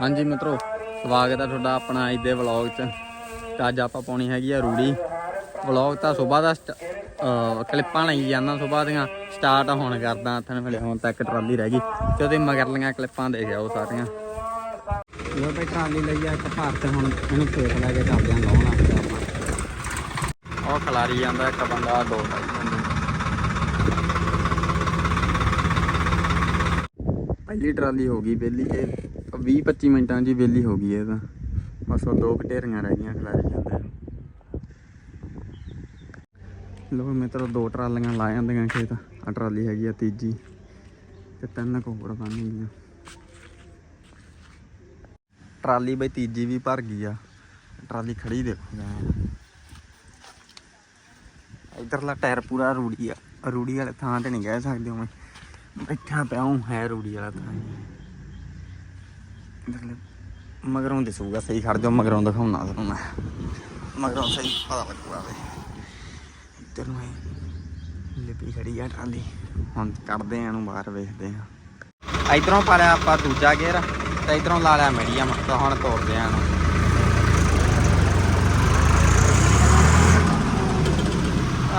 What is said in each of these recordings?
ਹਾਂਜੀ ਮਿੱਤਰੋ, ਸਵਾਗਤ ਹੈ ਤੁਹਾਡਾ ਆਪਣਾ ਅੱਜ ਦੇ ਵਲੌਗ 'ਚ। ਤੇ ਅੱਜ ਆਪਾਂ ਪਾਉਣੀ ਹੈਗੀ ਆ ਰੂੜੀ। ਵਲੌਗ ਤਾਂ ਸਵੇਰ ਦਾ ਸਟ- ਅਹ ਕਲਿੱਪਾਂ ਲਈ ਜਾਂਦਾ ਸਵੇਰ ਦੀਆਂ। ਸਟਾਰਟ ਹੁਣ ਕਰਦਾ ਹੱਥਨ ਵੇਲੇ ਹੁਣ ਤੱਕ ਟਰਾਲੀ ਰਹਿ ਗਈ। ਤੇ ਉਹਦੇ ਮਗਰਲੀਆਂ ਕਲਿੱਪਾਂ ਦੇ ਗਿਆ ਉਹ ਸਾਰੀਆਂ। ਲੋ ਤੇ ਟਰਾਲੀ ਲਈ ਆ, ਇੱਕ ਭਾਰ ਤੇ ਹੁਣ ਇਹਨੂੰ ਖੇਤ ਲੈ ਕੇ ਚੱਲਦੇ ਆਂ, ਲਾਉਣਾ ਉਹ ਖਲਾਰੀ ਜਾਂਦਾ, ਇੱਕ ਬੰਦਾ, ਦੋ ਪਹਿਲੀ ਟਰਾਲੀ ਹੋ ਗਈ ਵਿਹਲੀ ਇਹ। 20 25 ਮਿੰਟਾਂ 'ਚ ਹੀ ਵਿਹਲੀ ਹੋ ਗਈ ਹੈ ਤਾਂ। ਬਸ ਉਹ ਦੋ ਘਟੇਰੀਆਂ ਰਹਿ ਗਈਆਂ ਖਲਾਰੀ ਜਾਂਦੇ ਲੋ ਮਿੱਤਰੋ ਦੋ ਟਰਾਲੀਆਂ ਲਾ ਜਾਂਦੀਆਂ ਖੇਤ। ਆ ਟਰਾਲੀ ਹੈਗੀ ਆ ਤੀਜੀ ਤੇ ਤਿੰਨ ਕੁ ਬਣ ਗਈਆਂ। ਟਰਾਲੀ ਬਈ ਤੀਜੀ ਵੀ ਭਰ ਗਈ ਆ। ਟਰਾਲੀ ਖੜੀ ਦੇਖੋ ਇਧਰਲਾ ਟਾਇਰ ਪੂਰਾ ਰੂੜੀ ਆ। ਰੂੜੀ ਵਾਲੇ ਥਾਂ ਤੇ ਨਹੀਂ ਕਹਿ ਸਕਦੇ ਮੈਂ ਬੈਠਾ ਪਿਆ ਹੂੰ, ਹੈ ਰੂੜੀ ਵਾਲਾ ਥਾਂ। ਇਧਰਲੇ ਮਗਰੋਂ ਦਿਸੂਗਾ ਸਹੀ ਖੜ ਜਾਓ, ਮਗਰੋਂ ਦਿਖਾਉਣਾ ਤੁਹਾਨੂੰ ਮੈਂ। ਮਗਰੋਂ ਸਹੀ, ਪਤਾ ਲੱਗੂਗਾ ਵੇ। ਇੱਧਰ ਨੂੰ ਲਿਪੀ ਖੜੀ ਆ ਟਰਾਲੀ ਹੁਣ ਕੱਢਦੇ ਆ ਇਹਨੂੰ, ਬਾਹਰ ਵੇਖਦੇ ਆ। ਇਧਰੋਂ ਪਾ ਲਿਆ ਆਪਾਂ ਦੂਜਾ ਗੇਅਰ, ਤੇ ਇਧਰੋਂ ਲਾ ਲਿਆ ਮੀਡੀਅਮ ਤਾਂ ਹੁਣ ਤੋੜਦੇ ਆ ਇਹਨੂੰ।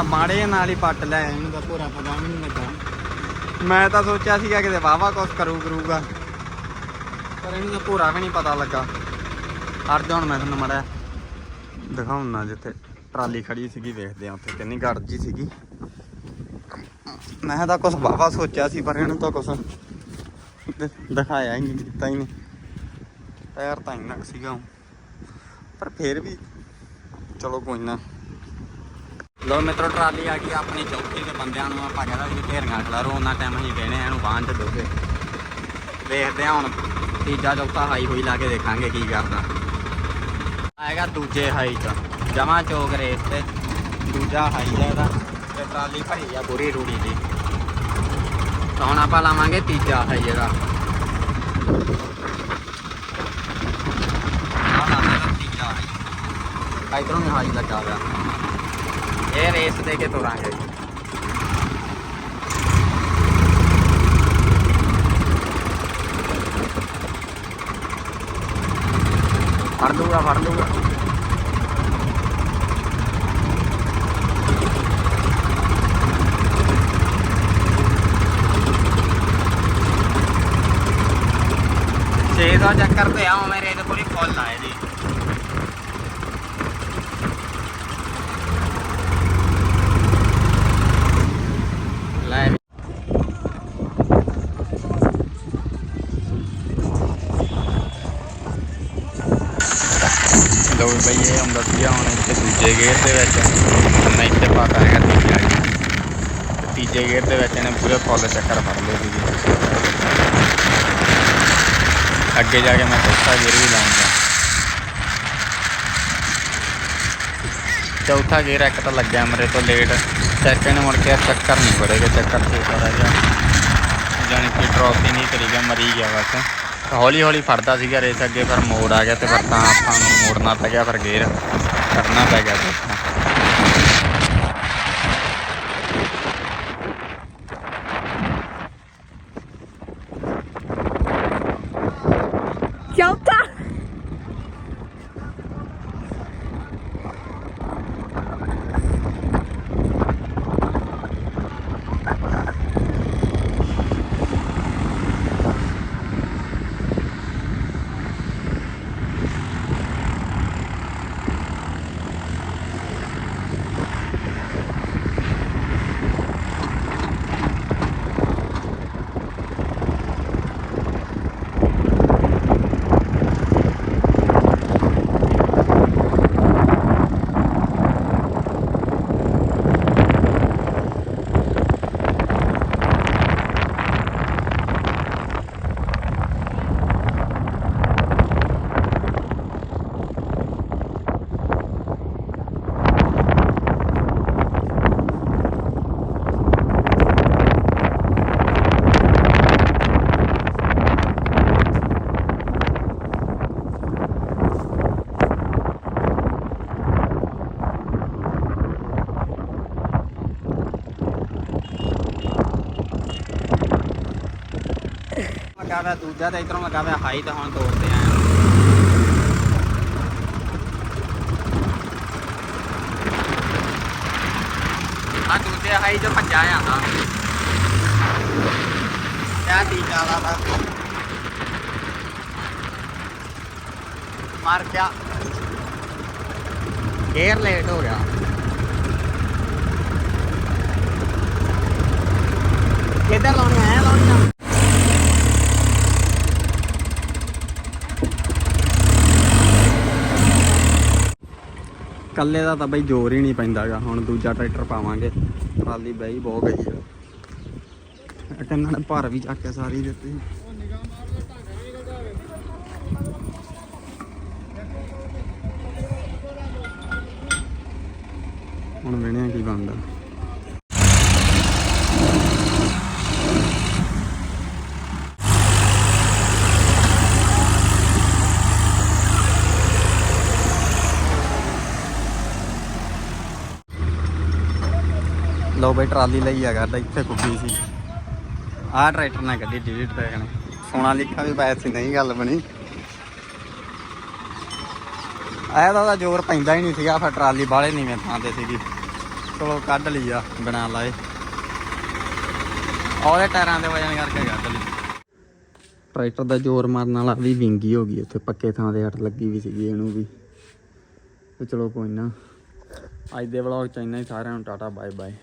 ਮਾੜੇ ਨਾਲ ਹੀ ਪੱਟ ਲੈ ਇਹਨੂੰ ਤਾਂ ਪੂਰਾ ਪਤਾ ਵੀ ਨਹੀਂ ਲੱਗਾ। ਮੈਂ ਤਾਂ ਸੋਚਿਆ ਸੀਗਾ ਕਿਤੇ ਵਾਵਾ ਕੁਛ ਕਰੂ ਕਰੂਗਾ ਪਰ ਇਹਨੂੰ ਤਾਂ ਪੂਰਾ ਵੀ ਨਹੀਂ ਪਤਾ ਲੱਗਾ। ਹਟ ਹੁਣ ਮੈਂ ਤੁਹਾਨੂੰ ਮੜਿਆ ਦਿਖਾਉਣਾ ਜਿੱਥੇ ਟਰਾਲੀ ਖੜੀ ਸੀਗੀ, ਵੇਖਦੇ ਆ ਉੱਥੇ ਕਿੰਨੀ ਗੜਜੀ ਸੀਗੀ। ਮੈਂ ਤਾਂ ਕੁਛ ਵਾਵਾ ਸੋਚਿਆ ਸੀ, ਪਰ ਇਹਨੂੰ ਤਾਂ ਕੁਛ ਦਿਖਾਇਆ ਹੀ ਨਹੀਂ, ਦਿੱਤਾ ਹੀ ਨਹੀਂ। ਟਾਇਰ ਤਾਂ ਇੰਨਾ ਕੁ ਸੀਗਾ ਪਰ ਫੇਰ ਵੀ ਚਲੋ ਕੋਈ ਨਾ। ਲੋ ਮਿੱਤਰੋ, ਟਰਾਲੀ ਆ ਗਈ ਆਪਣੀ ਚੌਕੀ ਦੇ ਬੰਦਿਆਂ ਨੂੰ ਆਪਾਂ ਕਹਿੰਦਾ ਵੀ ਢੇਰੀਆਂ ਖਲਾਰੋ, ਉਹਨਾਂ ਟਾਈਮ ਅਸੀਂ ਦੇਣੇ ਇਹਨੂੰ ਬਾਂਝ ਚ ਦੋਗੇ ਦੇਖਦੇ ਹਾਂ ਹੁਣ ਤੀਜਾ ਚੌਥਾ ਹਾਈ ਹੋਈ ਲਾ ਕੇ ਦੇਖਾਂਗੇ ਕੀ ਕਰਦਾ। ਆਏਗਾ ਦੂਜੇ ਹਾਈ ਚ। ਜਮਾ ਚੌਕ ਰੇਸ ਤੇ। ਦੂਜਾ ਹਾਈ ਆ ਇਹਦਾ। ਤੇ ਟਰਾਲੀ ਭਰੀ ਆ ਪੂਰੀ ਰੂੜੀ ਦੀ। ਤਾਂ ਹੁਣ ਆਪਾਂ ਲਾਵਾਂਗੇ ਤੀਜਾ ਹਾਈ ਇਹਦਾ। ਆਹ ਹਾਈ ਇਧਰੋਂ ਹਾਈ ਲੱਗਾ ਹੋਇਆ। ਇਹ ਰੇਸ ਦੇ ਕੇ ਤੁਰਾਂਗੇ। ਫੜ ਲੂਗਾ ਫੜ ਲੂਗਾ ਛੇ ਦਾ ਚੱਕਰ ਤੇ ਆ ਮੇਰੇ ਕੋਲ ਪੂਰੀ ਫੁੱਲ ਆਏ ਜੀ ਦੋ ਵੀ ਬਈ ਇਹ ਹੁੰਦਾ ਸੀ ਹੁਣ ਇੱਥੇ ਦੂਜੇ ਗੇਅਰ ਦੇ ਵਿੱਚ। ਮੈਂ ਇੱਥੇ ਪਾਤਾ ਹੈਗਾ ਤੀਜਾ gear। ਤੀਜੇ ਗੇਅਰ ਦੇ ਵਿੱਚ ਇਹਨੇ ਪੂਰੇ ਫੁੱਲ ਚੱਕਰ ਫੜ ਲਏ ਸੀਗੇ। ਅੱਗੇ ਜਾ ਕੇ ਮੈਂ ਚੌਥਾ ਗੇਅਰ ਵੀ ਲਾਉਂਗਾ। ਚੌਥਾ ਗੇਅਰ ਇੱਕ ਤਾਂ ਲੱਗਿਆ ਮੇਰੇ ਤੋਂ ਲੇਟ ਸੈਕਿੰਡ ਮੁੜ ਕੇ ਚੱਕਰ ਨਹੀਂ ਪੜੇਗਾ ਚੱਕਰ ਤੇ ਸਾਰਾ ਜਿਹਾ। ਜਾਣੀ ਕਿ ਡ੍ਰੌਪ ਹੀ ਨਹੀਂ ਕਰੀ ਗਿਆ ਮਰੀ ਗਿਆ ਬਸ। ਹੌਲੀ ਹੌਲੀ ਫੜਦਾ ਸੀਗਾ ਰੇਸ ਅੱਗੇ, ਫਿਰ ਮੋੜ ਆ ਗਿਆ ਤੇ ਫਿਰ ਤਾਂ ਆਪਾਂ ਨੂੰ ਮੋੜਨਾ ਪੈ ਗਿਆ, ਫਿਰ ਗੇਅਰ ਕਰਨਾ ਪੈ ਗਿਆ ਚੌਥਾ ਚੌਥਾ ਲੱਗਾ ਪਿਆ ਦੂਜਾ ਤੇ ਇਧਰੋਂ ਲੱਗਾ ਪਿਆ ਹਾਈ ਤੇ ਹੁਣ ਤੋੜਦੇ ਆਂ। ਆ ਦੂਜੇ ਹਾਈ ਤੇ ਭੱਜਾ ਜਾਂਦਾ। ਕਿਆ ਤੀਜਾ ਵਾਲਾ ਦਾ ਮਾਰ ਗਿਆ। ਗੇਅਰ ਲੇਟ ਹੋ ਗਿਆ ਕਿੱਧਰ ਲਾਉਣੀ ਆਇਆ ਲਾਉਣੀ ਆ ਕੱਲੇ ਦਾ ਤਾਂ ਬਈ ਜ਼ੋਰ ਹੀ ਨਹੀਂ ਪੈਂਦਾਗਾ, ਹੁਣ ਦੂਜਾ ਟਰੈਕਟਰ ਪਾਵਾਂਗੇ। ਟਰਾਲੀ ਬਈ ਬਹੁਤ ਗਈ ਆ। ਇੱਕ ਨੇ ਭਰ ਵੀ ਚੱਕ ਕੇ ਸਾਰੀ ਦਿੱਤੀ। ਹੁਣ ਵੇਣਿਆ ਕੀ ਬਣਦਾ। ਲੋ ਬਈ ਟਰਾਲੀ ਲਈ ਆ ਕਰਦਾ ਇੱਥੇ ਕੁੱਬੀ ਸੀ। ਆਹ ਟਰੈਕਟਰ ਨਾਲ ਗੱਡੀ ਡਿਲੀਟ ਪੈ ਗਏ ਸੋਨਾ ਲਿਖਾ ਵੀ ਪਾਇਆ ਸੀ, ਨਹੀਂ ਗੱਲ ਬਣੀ। ਆਇਆ ਤਾਂ ਜ਼ੋਰ ਪੈਂਦਾ ਹੀ ਨਹੀਂ ਸੀਗਾ ਫਿਰ ਟਰਾਲੀ ਬਾਹਲੇ ਨੀਵੇਂ ਥਾਂ ਤੇ ਸੀਗੀ। ਚਲੋ ਕੱਢ ਲਈ ਆ ਬਣਾ ਲਾਏ। ਉਹਦੇ ਟਾਇਰਾਂ ਦੇ ਵਜਨ ਕਰਕੇ ਕੱਢ ਲਈ। ਟਰੈਕਟਰ ਦਾ ਜ਼ੋਰ ਮਾਰਨ ਵਾਲਾ ਵੀ ਵਿੰਗੀ ਹੋ ਗਈ, ਉੱਥੇ ਪੱਕੇ ਥਾਂ ਤੇ ਹੱਟ ਲੱਗੀ ਵੀ ਸੀਗੀ ਇਹਨੂੰ ਵੀ। ਤੇ ਚਲੋ ਕੋਈ ਨਾ, ਅੱਜ ਦੇ ਵਲੌਗ ਚ ਇੰਨਾ ਹੀ, ਸਾਰਿਆਂ ਨੂੰ ਟਾਟਾ ਬਾਏ ਬਾਏ